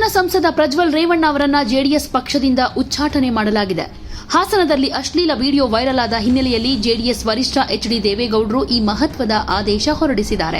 ಸಂಸದ ಪ್ರಜ್ವಲ್ ರೇವಣ್ಣ ಅವರನ್ನ ಜೆಡಿಎಸ್ ಪಕ್ಷದಿಂದ ಉಚ್ಚಾಟನೆ ಮಾಡಲಾಗಿದೆ. ಹಾಸನದಲ್ಲಿ ಅಶ್ಲೀಲ ವಿಡಿಯೋ ವೈರಲ್ ಆದ ಹಿನ್ನೆಲೆಯಲ್ಲಿ ಜೆಡಿಎಸ್ ವರಿಷ್ಠ ಎಚ್ ಡಿ ದೇವೇಗೌಡರು ಈ ಮಹತ್ವದ ಆದೇಶ ಹೊರಡಿಸಿದ್ದಾರೆ.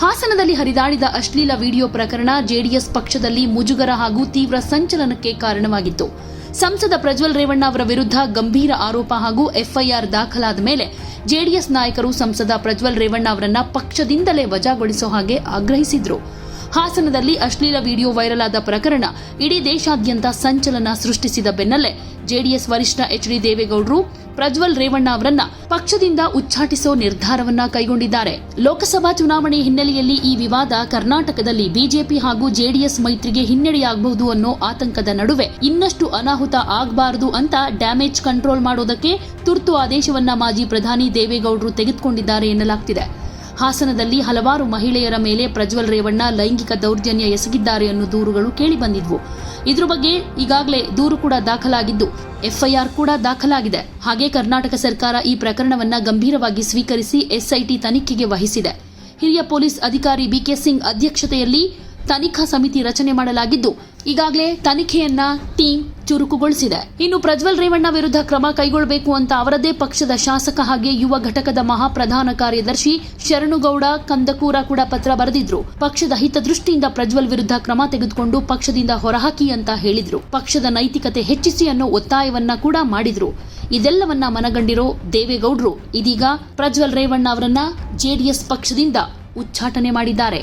ಹಾಸನದಲ್ಲಿ ಹರಿದಾಡಿದ ಅಶ್ಲೀಲ ವಿಡಿಯೋ ಪ್ರಕರಣ ಜೆಡಿಎಸ್ ಪಕ್ಷದಲ್ಲಿ ಮುಜುಗರ ಹಾಗೂ ತೀವ್ರ ಸಂಚಲನಕ್ಕೆ ಕಾರಣವಾಗಿತ್ತು. ಸಂಸದ ಪ್ರಜ್ವಲ್ ರೇವಣ್ಣ ಅವರ ವಿರುದ್ಧ ಗಂಭೀರ ಆರೋಪ ಹಾಗೂ ಎಫ್ಐಆರ್ ದಾಖಲಾದ ಮೇಲೆ ಜೆಡಿಎಸ್ ನಾಯಕರು ಸಂಸದ ಪ್ರಜ್ವಲ್ ರೇವಣ್ಣ ಅವರನ್ನ ಪಕ್ಷದಿಂದಲೇ ವಜಾಗೊಳಿಸೋ ಹಾಗೆ ಆಗ್ರಹಿಸಿದ್ರು. ಹಾಸನದಲ್ಲಿ ಅಶ್ಲೀಲ ವಿಡಿಯೋ ವೈರಲ್ ಆದ ಪ್ರಕರಣ ಇಡೀ ದೇಶಾದ್ಯಂತ ಸಂಚಲನ ಸೃಷ್ಟಿಸಿದ ಬೆನ್ನಲ್ಲೇ ಜೆಡಿಎಸ್ ವರಿಷ್ಠ ಎಚ್ ಡಿ ದೇವೇಗೌಡರು ಪ್ರಜ್ವಲ್ ರೇವಣ್ಣ ಅವರನ್ನ ಪಕ್ಷದಿಂದ ಉಚ್ಚಾಟಿಸೋ ನಿರ್ಧಾರವನ್ನ ಕೈಗೊಂಡಿದ್ದಾರೆ. ಲೋಕಸಭಾ ಚುನಾವಣೆ ಹಿನ್ನೆಲೆಯಲ್ಲಿ ಈ ವಿವಾದ ಕರ್ನಾಟಕದಲ್ಲಿ ಬಿಜೆಪಿ ಹಾಗೂ ಜೆಡಿಎಸ್ ಮೈತ್ರಿಗೆ ಹಿನ್ನಡೆಯಾಗಬಹುದು ಅನ್ನೋ ಆತಂಕದ ನಡುವೆ ಇನ್ನಷ್ಟು ಅನಾಹುತ ಆಗಬಾರದು ಅಂತ ಡ್ಯಾಮೇಜ್ ಕಂಟ್ರೋಲ್ ಮಾಡೋದಕ್ಕೆ ತುರ್ತು ಆದೇಶವನ್ನ ಮಾಜಿ ಪ್ರಧಾನಿ ದೇವೇಗೌಡರು ತೆಗೆದುಕೊಂಡಿದ್ದಾರೆ ಎನ್ನಲಾಗ್ತಿದೆ. ಹಾಸನದಲ್ಲಿ ಹಲವಾರು ಮಹಿಳೆಯರ ಮೇಲೆ ಪ್ರಜ್ವಲ್ ರೇವಣ್ಣ ಲೈಂಗಿಕ ದೌರ್ಜನ್ಯ ಎಸಗಿದ್ದಾರೆ ಅನ್ನೋ ದೂರುಗಳು ಕೇಳಿಬಂದಿದ್ವು ಇದ್ರ ಬಗ್ಗೆ ಈಗಾಗಲೇ ದೂರು ಕೂಡ ದಾಖಲಾಗಿದ್ದು, ಎಫ್ಐಆರ್ ಕೂಡ ದಾಖಲಾಗಿದೆ. ಹಾಗೆ ಕರ್ನಾಟಕ ಸರ್ಕಾರ ಈ ಪ್ರಕರಣವನ್ನ ಗಂಭೀರವಾಗಿ ಸ್ವೀಕರಿಸಿ ಎಸ್ಐಟಿ ತನಿಖೆಗೆ ವಹಿಸಿದೆ. ಹಿರಿಯ ಪೊಲೀಸ್ ಅಧಿಕಾರಿ ಬಿಕೆ ಸಿಂಗ್ ಅಧ್ಯಕ್ಷತೆಯಲ್ಲಿ ತನಿಖಾ ಸಮಿತಿ ರಚನೆ ಮಾಡಲಾಗಿದ್ದು, ಈಗಾಗಲೇ ತನಿಖೆಯನ್ನ ಟೀಮ್ ಚುರುಕುಗೊಳಿಸಿದೆ. ಇನ್ನು ಪ್ರಜ್ವಲ್ ರೇವಣ್ಣ ವಿರುದ್ಧ ಕ್ರಮ ಕೈಗೊಳ್ಳಬೇಕು ಅಂತ ಅವರದೇ ಪಕ್ಷದ ಶಾಸಕ ಹಾಗೆ ಯುವ ಘಟಕದ ಮಹಾಪ್ರಧಾನ ಕಾರ್ಯದರ್ಶಿ ಶರಣುಗೌಡ ಕಂದಕೂರ ಕೂಡ ಪತ್ರ ಬರೆದಿದ್ರು. ಪಕ್ಷದ ಹಿತದೃಷ್ಟಿಯಿಂದ ಪ್ರಜ್ವಲ್ ವಿರುದ್ಧ ಕ್ರಮ ತೆಗೆದುಕೊಂಡು ಪಕ್ಷದಿಂದ ಹೊರಹಾಕಿ ಅಂತ ಹೇಳಿದ್ರು. ಪಕ್ಷದ ನೈತಿಕತೆ ಹೆಚ್ಚಿಸಿ ಅನ್ನೋ ಒತ್ತಾಯವನ್ನ ಕೂಡ ಮಾಡಿದ್ರು. ಇದೆಲ್ಲವನ್ನ ಮನಗಂಡಿರೋ ದೇವೇಗೌಡರು. ಇದೀಗ ಪ್ರಜ್ವಲ್ ರೇವಣ್ಣ ಅವರನ್ನ ಜೆಡಿಎಸ್ ಪಕ್ಷದಿಂದ ಉಚ್ಚಾಟನೆ ಮಾಡಿದ್ದಾರೆ.